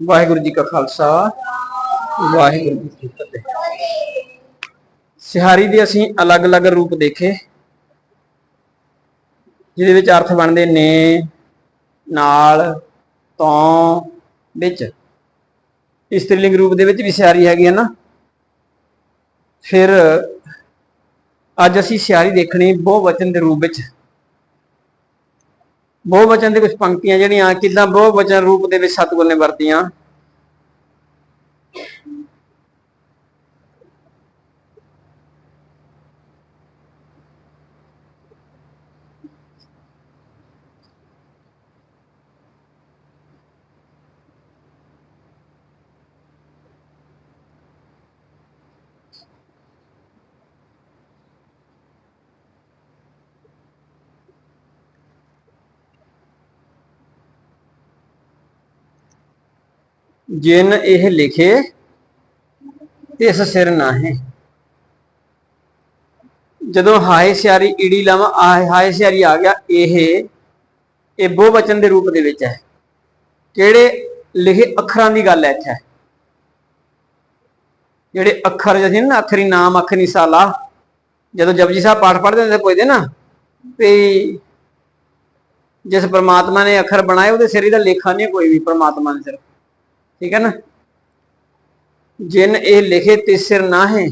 ਵਾਹਿਗੁਰੂ ਜੀ ਕਾ ਖਾਲਸਾ, ਵਾਹਿਗੁਰੂ ਜੀ ਕੀ ਫਤਿਹ। ਸਿਹਾਰੀ ਦੇ ਅਸੀਂ ਅਲੱਗ-ਅਲੱਗ ਰੂਪ ਦੇਖੇ, ਜਿਹਦੇ ਵਿੱਚ ਅਰਥ ਬਣਦੇ ਨੇ ਨਾਲ, ਤੋਂ, ਵਿੱਚ। ਇਸਤਰੀਲਿੰਗ ਰੂਪ ਦੇ ਵਿੱਚ ਵੀ ਸਿਹਾਰੀ ਹੈਗੀ ਹੈ ਨਾ। ਫਿਰ ਅੱਜ ਅਸੀਂ ਸਿਹਾਰੀ ਦੇਖਣੀ ਬਹੁਵਚਨ ਦੇ ਰੂਪ ਵਿੱਚ। ਬਹੁਵਚਨ ਦੇ ਕੁਝ ਪੰਕਤੀਆਂ ਜਿਹੜੀਆਂ ਕਿੱਦਾਂ ਬਹੁਵਚਨ ਰੂਪ ਦੇ ਵਿੱਚ ਸਤਿਗੁਰ ਨੇ ਵਰਤੀਆਂ? ਜਿਨ ਇਹ ਲਿਖੇ ਇਸ ਸਿਰ ਨਾਹੀਂ। ਜਦੋਂ ਹਾਏ ਸਿਆਰੀ ਈੜੀ ਲਾਵਾਂ ਆਏ ਹਾਏ ਸਿਆਰੀ ਆ ਗਿਆ, ਇਹ ਇਹ ਬਹੁਵਚਨ ਦੇ ਰੂਪ ਦੇ ਵਿੱਚ ਹੈ। ਕਿਹੜੇ ਲਿਖੇ ਅੱਖਰਾਂ ਦੀ ਗੱਲ ਹੈ ਇੱਥੇ? ਜਿਹੜੇ ਅੱਖਰ ਜਿਹੇ ਨਾ, ਅਖਰੀ ਨਾਮ, ਅਖਰੀ ਸਾਲਾ, ਜਦੋਂ ਜਪਜੀ ਸਾਹਿਬ ਪਾਠ ਪੜ੍ਹਦੇ ਹੁੰਦੇ ਪੁੱਛਦੇ ਨਾ, ਵੀ ਜਿਸ ਪਰਮਾਤਮਾ ਨੇ ਅੱਖਰ ਬਣਾਏ, ਉਹਦੇ ਸਿਰ ਦਾ ਲੇਖਾ ਨਹੀਂ ਕੋਈ ਵੀ, ਪਰਮਾਤਮਾ ਨੇ ਸਿਰ। ਠੀਕ ਹੈ ਨਾ? ਜਿਨ ਇਹ ਲਿਖੇ ਤਿਸ ਸਿਰ ਨਾਹੇ,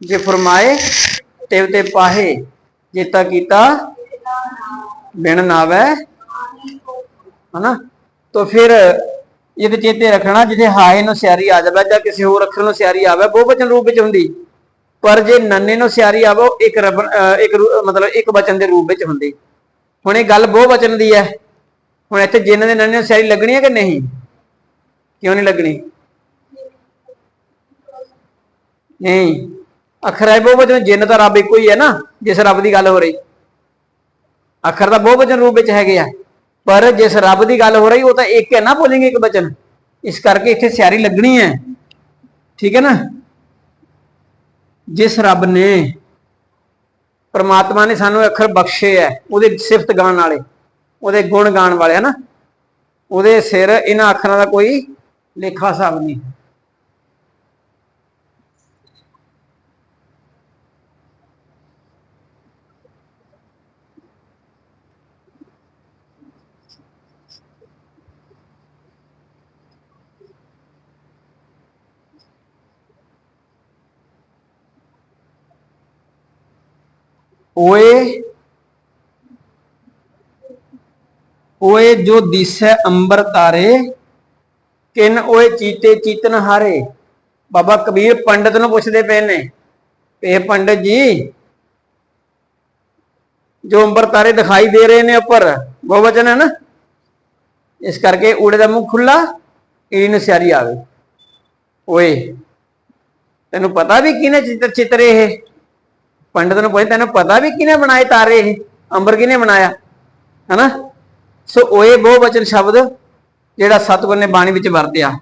ਜੇ ਫਰਮਾਏ ਤਿਵ ਤੇ ਪਾਹੇ, ਜੇਤਾ ਕੀਤਾ ਬਿਨ ਨਾਵੈ। ਹਨਾ? ਤਾਂ ਫਿਰ ਇਹਦੇ ਚੇਤੇ ਰੱਖਣਾ ਜਿੱਥੇ ਹਾਏ ਨੂੰ ਸਿਆਰੀ ਆ ਜਾਵੇ ਜਾਂ ਕਿਸੇ ਹੋਰ ਅੱਖਰ ਨੂੰ ਸਿਆਰੀ ਆਵੇ ਬਹੁਵਚਨ ਰੂਪ ਵਿੱਚ ਹੁੰਦੀ। ਪਰ ਜੇ ਨੰਨੇ ਨੂੰ ਸਿਆਰੀ ਆਵੇ, ਉਹ ਇੱਕ ਰਬ ਇੱਕ ਮਤਲਬ ਇੱਕ ਵਚਨ ਦੇ ਰੂਪ ਵਿੱਚ ਹੁੰਦੀ। ਹੁਣ ਇਹ ਗੱਲ ਬਹੁਵਚਨ ਦੀ ਹੈ। ਹੁਣ ਇੱਥੇ ਜਿਨ ਦੇ ਨੰਨੇ ਨੂੰ ਸਿਆਰੀ ਲੱਗਣੀ ਹੈ ਕਿ ਨਹੀਂ? ਕਿਉਂ ਨਹੀਂ ਲੱਗਣੀ? ਨਹੀਂ। ਅੱਖਰ ਹੈ ਬਹੁਵਚਨ ਜਿੰਨ ਤਾਂ ਰੱਬ ਇੱਕੋ ਹੀ ਹੈ ਨਾ, ਜਿਸ ਰੱਬ ਦੀ ਗੱਲ ਹੋ ਰਹੀ। ਅੱਖਰ ਤਾਂ ਬਹੁਵਚਨ ਰੂਪ ਵਿੱਚ ਹੈਗੇ ਆ। ਪਰ ਜਿਸ ਰੱਬ ਦੀ ਗੱਲ ਹੋ ਰਹੀ, ਉਹ ਤਾਂ ਇੱਕ ਹੈ ਨਾ ਬੋਲेंगे ਇੱਕ ਬਚਨ। ਇਸ ਕਰਕੇ ਇੱਥੇ ਸਿਆਰੀ ਲੱਗਣੀ ਹੈ। ਠੀਕ ਹੈ ਨਾ? ਜਿਸ ਰੱਬ ਨੇ ਪਰਮਾਤਮਾ ਨੇ ਸਾਨੂੰ ਅੱਖਰ ਬਖਸ਼ੇ ਹੈ, ਉਹਦੇ ਸਿਫਤ ਗਾਣ ਵਾਲੇ, ਉਹਦੇ ਗੁਣ ਗਾਣ ਵਾਲੇ, ਹੈ ਨਾ? ਉਹਦੇ ਸਿਰ ਇਹਨਾਂ ਅੱਖਰਾਂ ਦਾ ਕੋਈ ਲੇਖਾ ਹਿਸਾਬ ਨਹੀਂ ਓਏ ਓਏ ਜੋ ਦਿਸੈ ਅੰਬਰ ਤਾਰੇ ਕਿਨ ਓਏ ਚੀਤੇ ਚੀਤਨ ਹਾਰੇ? ਬਾਬਾ ਕਬੀਰ ਪੰਡਤ ਨੂੰ ਪੁੱਛਦੇ ਪਏ ਨੇ, ਇਹ ਪੰਡਤ ਜੀ, ਜੋ ਅੰਬਰ ਤਾਰੇ ਦਿਖਾਈ ਦੇ ਰਹੇ ਨੇ ਉੱਪਰ, ਬਹੁਵਚਨ ਹੈ ਨਾ? ਇਸ ਕਰਕੇ ਊੜੇ ਦਾ ਮੂੰਹ ਖੁੱਲਾ ਈੜੀ ਨੂੰ ਸਿਆਰੀ ਆਵੇ। ਓਏ, ਤੈਨੂੰ ਪਤਾ ਵੀ ਕਿਹਨੇ ਚਿੱਤਰ ਚਿੱਤਰੇ ਇਹ? ਪੰਡਤ ਨੂੰ ਪੁੱਛ ਤੈਨੂੰ ਪਤਾ ਵੀ ਕਿਹਨੇ ਬਣਾਏ ਤਾਰੇ ਇਹ? ਅੰਬਰ ਕਿਹਨੇ ਬਣਾਇਆ? ਹਨਾ? ਸੋ ਓਏ ਬਹੁਵਚਨ ਸ਼ਬਦ ਜਿਹੜਾ ਸਤਿਗੁਰ ਨੇ ਬਾਣੀ ਵਿੱਚ ਵਰਤਿਆ।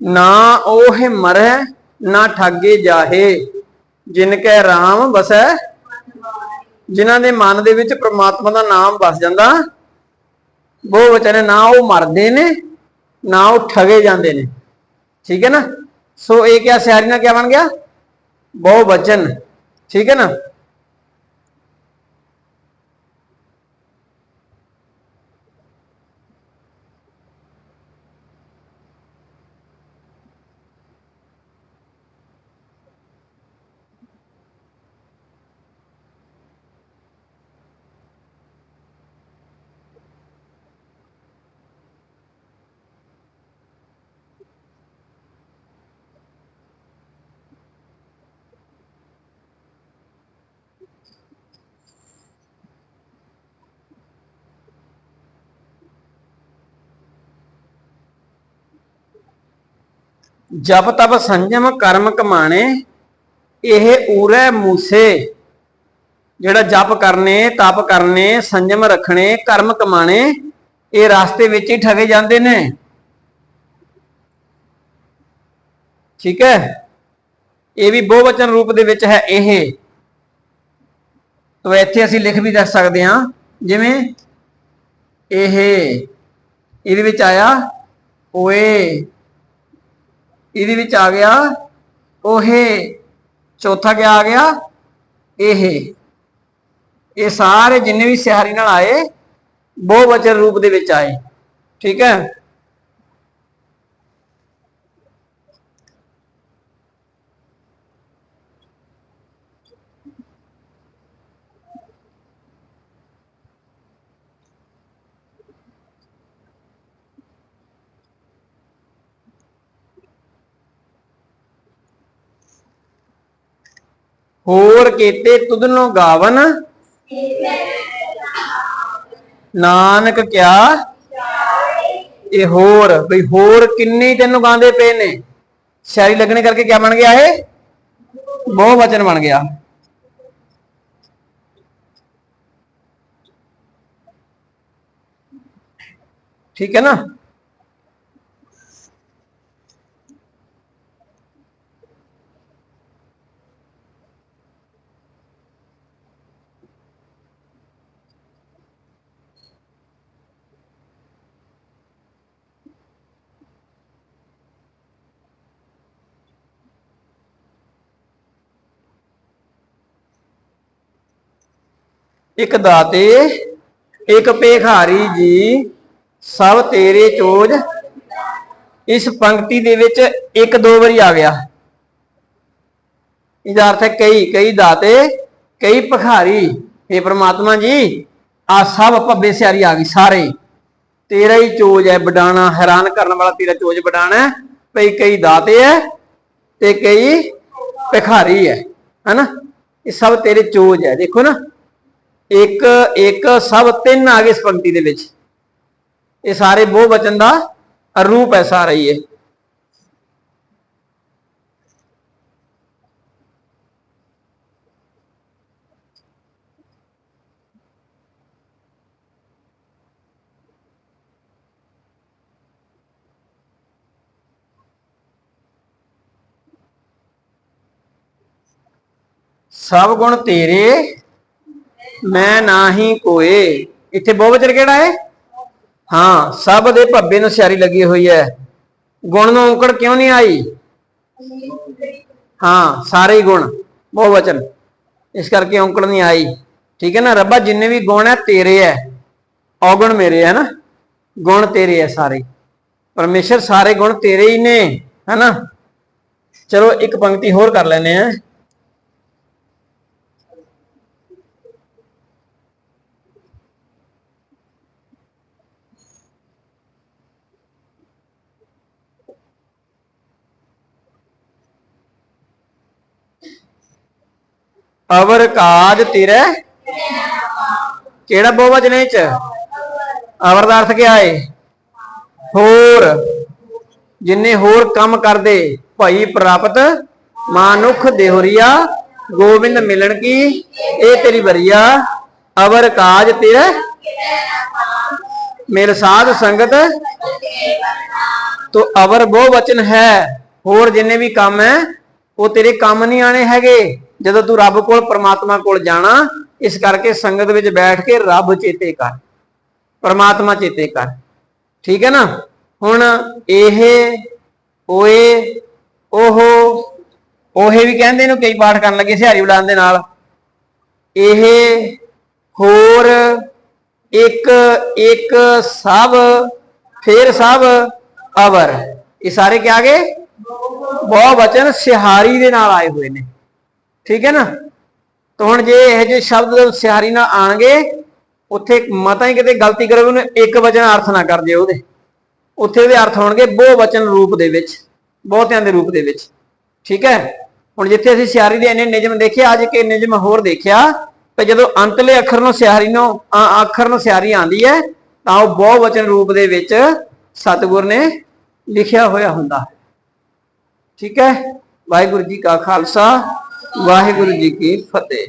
ਨਾ ਉਹ ਮਰੈ, ਨਾ ਠਾਗੇ ਜਾਹੇ। ਜਿਨ ਕੈ RAM ਵਸੈ, ਜਿਨ੍ਹਾਂ ਦੇ ਮਨ ਦੇ ਵਿੱਚ ਪ੍ਰਮਾਤਮਾ ਦਾ ਨਾਮ ਵਸ ਜਾਂਦਾ, ਬਹੁ ਵਚਨ ਨਾ ਉਹ ਮਰਦੇ ਨੇ। ਨਾ ਉਹ ਠਗੇ ਜਾਂਦੇ ਨੇ। ਠੀਕ ਹੈ ਨਾ? ਸੋ ਇਹ ਕਿਆ ਸਿਆਰੀ ਨਾਲ ਕਿਆ ਬਣ ਗਿਆ? ਬਹੁ ਵਚਨ ਠੀਕ ਹੈ ਨਾ? ਜਪ ਤਪ ਸੰਜਮ ਕਰਮ ਕਮਾਣੇ, ਇਹ ਊਰੇ ਮੂਸੇ। ਜਿਹੜਾ ਜਪ ਕਰਨੇ, ਤਪ ਕਰਨੇ, ਸੰਜਮ ਰੱਖਣੇ, ਕਰਮ ਕਮਾਣੇ, ਇਹ ਰਾਸਤੇ ਵਿੱਚ ਹੀ ਠਗੇ ਜਾਂਦੇ ਨੇ। ਠੀਕ ਹੈ? ਇਹ ਵੀ ਬਹੁਵਚਨ ਰੂਪ ਦੇ ਵਿੱਚ ਹੈ ਇਹ। ਤਾਂ ਇੱਥੇ ਅਸੀਂ ਲਿਖ ਵੀ ਦੱਸ ਸਕਦੇ ਹਾਂ। ਜਿਵੇਂ, ਇਹ, ਇਹਦੇ ਵਿੱਚ ਆਇਆ, ਓਏ ਇਹਦੇ ਵਿੱਚ ਆ ਗਿਆ ਓਹੇ ਚੌਥਾ ਕਿਆ ਆ ਗਿਆ? ਇਹ। ਇਹ ਸਾਰੇ ਜਿੰਨੇ ਵੀ ਸਿਹਾਰੀ ਨਾਲ ਆਏ, ਬਹੁਵਚਨ ਰੂਪ ਦੇ ਵਿੱਚ ਆਏ। ਠੀਕ ਹੈ? ਹੋਰ ਕੀਤੇ ਤੁਧਨੋ ਗਾਵਨ? ਨਾਨਕ ਕਿਆ? ਇਹ ਹੋਰ, ਬਈ ਹੋਰ ਕਿੰਨੇ ਤੈਨੂੰ ਗਾਉਂਦੇ ਪਏ ਨੇ? ਸ਼ਾਇਰੀ ਲੱਗਣੇ ਕਰਕੇ ਕਿਆ ਬਣ ਗਿਆ ਇਹ? ਬਹੁ ਵਚਨ ਬਣ ਗਿਆ। ਠੀਕ ਹੈ ਨਾ? ਇਕ ਦਾਤੇ, ਇੱਕ ਭੇਖਾਰੀ ਜੀ, ਸਭ ਤੇਰੇ ਚੋਜ। ਇਸ ਪੰਕਤੀ ਦੇ ਵਿੱਚ ਇੱਕ ਦੋ ਵਾਰੀ ਆ ਗਿਆ। ਇਹਦਾ ਅਰਥ ਹੈ ਕਈ ਕਈ ਦਾਤੇ, ਕਈ ਭਿਖਾਰੀ। ਇਹ ਪ੍ਰਮਾਤਮਾ ਜੀ, ਆ ਸਭ ਭੱਬੇ ਸਿਆਰੀ ਆ ਗਈ ਸਾਰੇ। ਤੇਰਾ ਹੀ ਚੋਜ ਹੈ ਬਡਾਣਾ ਹੈਰਾਨ ਕਰਨ ਵਾਲਾ ਤੇਰਾ ਚੋਜ ਬਡਾਣਾ ਹੈ। ਭਈ ਕਈ ਦਾਤੇ ਹੈ ਤੇ ਕਈ ਭਿਖਾਰੀ ਹੈ, ਹਨਾ? ਇਹ ਸਭ ਤੇਰੇ ਚੋਜ ਹੈ, ਦੇਖੋ ਨਾ। ਇੱਕ ਇੱਕ, ਸਭ ਤਿੰਨ ਆ ਗਏ ਇਸ ਪੰਕਤੀ ਦੇ ਵਿੱਚ। ਇਹ ਸਾਰੇ ਬਹੁ ਵਚਨ ਦਾ ਰੂਪ ਹੈ ਸਾਰਾ ਹੀ ਇਹ। ਸਭ ਗੁਣ ਤੇਰੇ ਮੈਂ ਨਾਹੀ ਕੋਏ। ਇੱਥੇ ਬਹੁਵਚਨ ਕਿਹੜਾ ਹੈ? ਹਾਂ, ਸਭ ਦੇ ਭੱਬੇ ਨੂੰ ਸਿਆਰੀ ਲੱਗੀ ਹੋਈ ਹੈ। ਗੁਣ ਨੂੰ ਔਕੜ ਕਿਉਂ ਨਹੀਂ ਆਈ? ਹਾਂ, ਸਾਰੇ ਹੀ ਗੁਣ ਬਹੁਵਚਨ ਇਸ ਕਰਕੇ ਔਂਕੜ ਨਹੀਂ ਆਈ। ਠੀਕ ਹੈ ਨਾ, ਰੱਬਾ ਜਿੰਨੇ ਵੀ ਗੁਣ ਹੈ, ਤੇਰੇ ਹੈ। ਔਗਣ ਮੇਰੇ ਹੈ ਨਾ। ਗੁਣ ਤੇਰੇ ਹੈ ਸਾਰੇ। ਪਰਮੇਸ਼ਰ ਸਾਰੇ ਗੁਣ ਤੇਰੇ ਹੀ ਨੇ, ਹੈ ਨਾ। ਚਲੋ, ਇੱਕ ਪੰਕਤੀ ਹੋਰ ਕਰ ਲੈਨੇ ਆ ਅਵਰ ਕਾਜ ਤੇਰੇ। ਕਿਹੜਾ ਬਹੁਵਚਨ ਹੈ ਇਹ ਅਵਰ ਦਾ ਅਰਥ ਕਿਆ ਹੈ? ਹੋਰ। ਜਿੰਨੇ ਹੋਰ ਕੰਮ ਕਰਦੇ, ਭਾਈ ਪ੍ਰਾਪਤ ਮਾਨੁਖ ਦੇਹੁਰੀਆ, ਗੋਬਿੰਦ ਮਿਲਣ ਕੀ? ਇਹ ਤੇਰੀ ਬਰੀਆ ਅਵਰ ਕਾਜ ਤੇਰੇ। ਮੇਰ ਸਾਧ ਸੰਗਤ। ਤੋ ਅਵਰ ਬਹੁ ਵਚਨ ਹੈ। ਹੋਰ ਜਿੰਨੇ ਵੀ ਕੰਮ ਹੈ, ਉਹ ਤੇਰੇ ਕੰਮ ਨਹੀਂ ਆਣੇ ਹੈਗੇ। ਜਦੋਂ ਤੂੰ ਰੱਬ ਕੋਲ, ਪਰਮਾਤਮਾ ਕੋਲ ਜਾਣਾ, ਇਸ ਕਰਕੇ ਸੰਗਤ ਵਿੱਚ ਬੈਠ ਕੇ ਰੱਬ ਚੇਤੇ ਕਰ। ਪਰਮਾਤਮਾ ਚੇਤੇ ਕਰ। ਠੀਕ ਹੈ ਨਾ? ਹੁਣ ਇਹ, ਓਏ ਉਹ ਉਹੇ ਵੀ ਕਹਿੰਦੇ ਇਹਨੂੰ ਕਈ ਪਾਠ ਕਰਨ ਲੱਗੇ ਸਿਹਾਰੀ ਬੁਲਾਉਣ ਦੇ ਨਾਲ। ਇਹ ਹੋਰ ਇੱਕ ਇੱਕ ਸਭ, ਫੇਰ ਸਭ ਅਵਰ। ਇਹ ਸਾਰੇ ਕਿਆ ਗਏ? ਬਹੁ ਵਚਨ ਸਿਹਾਰੀ ਦੇ ਨਾਲ ਆਏ ਹੋਏ ਨੇ। ਠੀਕ ਹੈ ਨਾ? ਤਾਂ ਹੁਣ ਜੇ ਇਹ ਜਿਹੇ ਸ਼ਬਦ ਸਿਹਾਰੀ ਨਾਲ ਆਣਗੇ, ਉੱਥੇ ਮਤਾ ਹੀ ਕਿਤੇ ਗਲਤੀ ਕਰੋਗੇ ਉਹਨੂੰ ਇੱਕ ਵਚਨ ਅਰਥ ਨਾ ਕਰ ਦਿਓ ਉਹਦੇ। ਉੱਥੇ ਉਹਦੇ ਅਰਥ ਹੋਣਗੇ ਬਹੁ ਵਚਨ ਰੂਪ ਦੇ ਵਿੱਚ, ਬਹੁਤਿਆਂ ਦੇ ਰੂਪ ਦੇ ਵਿੱਚ। ਠੀਕ ਹੈ? ਹੁਣ ਜਿੱਥੇ ਅਸੀਂ ਸਿਹਾਰੀ ਦੇ ਇੰਨੇ ਨਿਯਮ ਦੇਖੇ, ਅੱਜ ਇੱਕ ਨਿਯਮ ਹੋਰ ਦੇਖਿਆ ਤੇ ਜਦੋਂ ਅੰਤਲੇ ਅੱਖਰ ਨੂੰ ਸਿਹਾਰੀ ਨੂੰ ਅੱਖਰ ਨੂੰ ਸਿਹਾਰੀ ਆਂਦੀ ਹੈ, ਤਾਂ ਉਹ ਬਹੁ ਵਚਨ ਰੂਪ ਦੇ ਵਿੱਚ ਸਤਿਗੁਰ ਨੇ ਲਿਖਿਆ ਹੋਇਆ ਹੁੰਦਾ ਹੈ। ਠੀਕ ਹੈ? ਵਾਹਿਗੁਰੂ ਜੀ ਕਾ ਖਾਲਸਾ। ਵਾਹਿਗੁਰੂ ਜੀ ਕੀ ਫਤਿਹ।